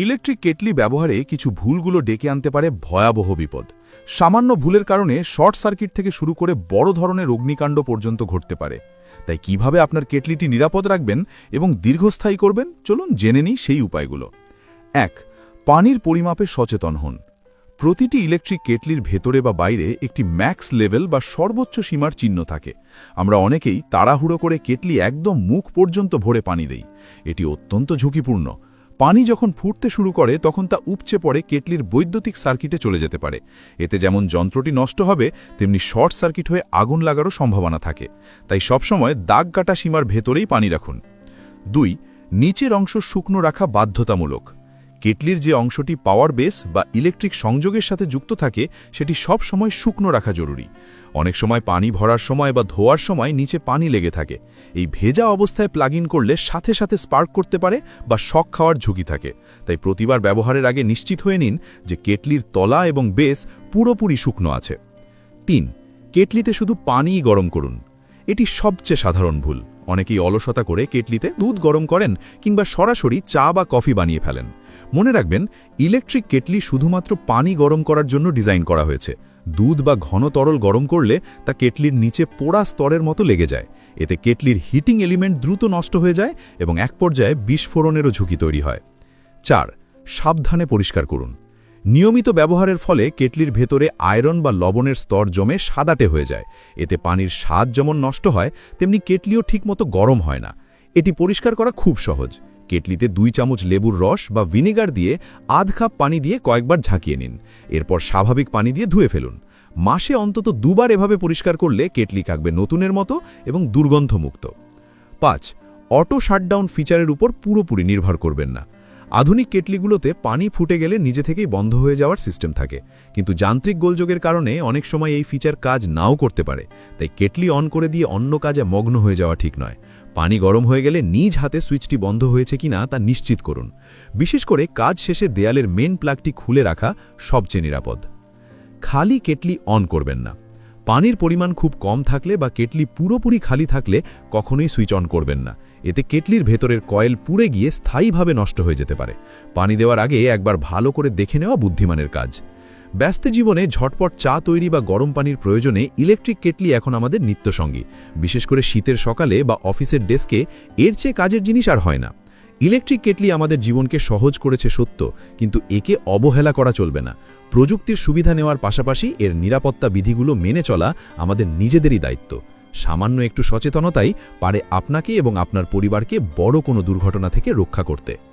Electric kettle ব্যবহারে কিছু ভুলগুলো ডেকে আনতে পারে ভয়াবহ বিপদ। সামান্য ভুলের কারণে শর্ট সার্কিট থেকে শুরু করে বড় ধরনের অগ্নিকাণ্ড পর্যন্ত ঘটতে পারে। তাই কীভাবে আপনার কেটলিটি নিরাপদ রাখবেন এবং দীর্ঘস্থায়ী করবেন, চলুন জেনে নিই সেই উপায়গুলো। এক, পানির পরিমাপে সচেতন হন। প্রতিটি ইলেকট্রিক কেটলির ভেতরে বা বাইরে একটি ম্যাক্স লেভেল বা সর্বোচ্চ সীমার চিহ্ন থাকে। আমরা অনেকেই তাড়াহুড়ো করে কেটলি একদম মুখ পর্যন্ত ভরে পানি দেই। এটি অত্যন্ত ঝুঁকিপূর্ণ। পানি যখন ফুটতে শুরু করে, তখন তা উপচে পড়ে কেটলির বৈদ্যুতিক সার্কিটে চলে যেতে পারে। এতে যেমন যন্ত্রটি নষ্ট হবে, তেমনি শর্ট সার্কিট হয়ে আগুন লাগারও সম্ভাবনা থাকে। তাই সবসময় দাগ কাটা সীমার ভেতরেই পানি রাখুন। দুই, নিচের অংশ শুকনো রাখা বাধ্যতামূলক। কেটলির যে অংশটি পাওয়ার বেস বা ইলেকট্রিক সংযোগের সাথে যুক্ত থাকে, সেটি সব সময় শুকনো রাখা জরুরি। অনেক সময় পানি ভরার সময় বা ধোয়ার সময় নিচে পানি লেগে থাকে। এই ভেজা অবস্থায় প্লাগ ইন করলে সাথে সাথে স্পার্ক করতে পারে বা শক খাওয়ার ঝুঁকি থাকে। তাই প্রতিবার ব্যবহারের আগে নিশ্চিত হয়ে নিন যে কেটলির তলা এবং বেস পুরোপুরি শুকনো আছে। তিন, কেটলিতে শুধু পানিই গরম করুন। এটি সবচেয়ে সাধারণ ভুল। অনেকেই অলসতা করে কেটলিতে দুধ গরম করেন কিংবা সরাসরি চা বা কফি বানিয়ে ফেলেন। মনে রাখবেন ইলেকট্রিক কেটলি শুধুমাত্র পানি গরম করার জন্য ডিজাইন করা হয়েছে। দুধ বা ঘন তরল গরম করলে তা কেটলির নিচে পোড়া স্তরের মতো লেগে যায়। এতে কেটলির হিটিং এলিমেন্ট দ্রুত নষ্ট হয়ে যায় এবং এক পর্যায়ে বিস্ফোরণেরও ঝুঁকি তৈরি হয়। চার, সাবধানে পরিষ্কার করুন। নিয়মিত ব্যবহারের ফলে কেটলির ভেতরে আয়রন বা লবণের স্তর জমে সাদাটে হয়ে যায়। এতে পানির স্বাদ যেমন নষ্ট হয়, তেমনি কেটলিও ঠিকমতো গরম হয় না। এটি পরিষ্কার করা খুব সহজ। কেটলিতে দুই চামচ লেবুর রস বা ভিনেগার দিয়ে আধ কাপ পানি দিয়ে কয়েকবার ঝাঁকিয়ে নিন। এরপর স্বাভাবিক পানি দিয়ে ধুয়ে ফেলুন। মাসে অন্তত দুবার এভাবে পরিষ্কার করলে কেটলি কাকবে নতুনের মতো এবং দুর্গন্ধমুক্ত। পাঁচ, অটো শাটডাউন ফিচারের উপর পুরোপুরি নির্ভর করবেন না। আধুনিক কেটলিগুলোতে পানি ফুটে গেলে নিজে থেকেই বন্ধ হয়ে যাওয়ার সিস্টেম থাকে। কিন্তু যান্ত্রিক গোলযোগের কারণে অনেক সময় এই ফিচার কাজ নাও করতে পারে। তাই কেটলি অন করে দিয়ে অন্য কাজে মগ্ন হয়ে যাওয়া ঠিক নয়। পানি গরম হয়ে গেলে নিজ হাতে সুইচটি বন্ধ হয়েছে কিনা তা নিশ্চিত করুন। বিশেষ করে কাজ শেষে দেয়ালের মেন প্লাগটি খুলে রাখা সবচেয়ে নিরাপদ। খালি কেটলি অন করবেন না। পানির পরিমাণ খুব কম থাকলে বা কেটলি পুরোপুরি খালি থাকলে কখনোই সুইচ অন করবেন না। এতে কেটলির ভেতরের কয়েল পুড়ে গিয়ে স্থায়ীভাবে নষ্ট হয়ে যেতে পারে। পানি দেওয়ার আগে একবার ভালো করে দেখে নেওয়া বুদ্ধিমানের কাজ। ব্যস্ত জীবনে ঝটপট চা তৈরি বা গরম পানির প্রয়োজনে ইলেকট্রিক কেটলি এখন আমাদের নিত্যসঙ্গী। বিশেষ করে শীতের সকালে বা অফিসের ডেস্কে এর চেয়ে কাজের জিনিস আর হয় না। ইলেকট্রিক কেটলি আমাদের জীবনকে সহজ করেছে সত্য, কিন্তু একে অবহেলা করা চলবে না। প্রযুক্তির সুবিধা নেওয়ার পাশাপাশি এর নিরাপত্তা বিধিগুলো মেনে চলা আমাদের নিজেদেরই দায়িত্ব। সামান্য একটু সচেতনতাই পারে আপনাকে এবং আপনার পরিবারকে বড় কোনো দুর্ঘটনা থেকে রক্ষা করতে।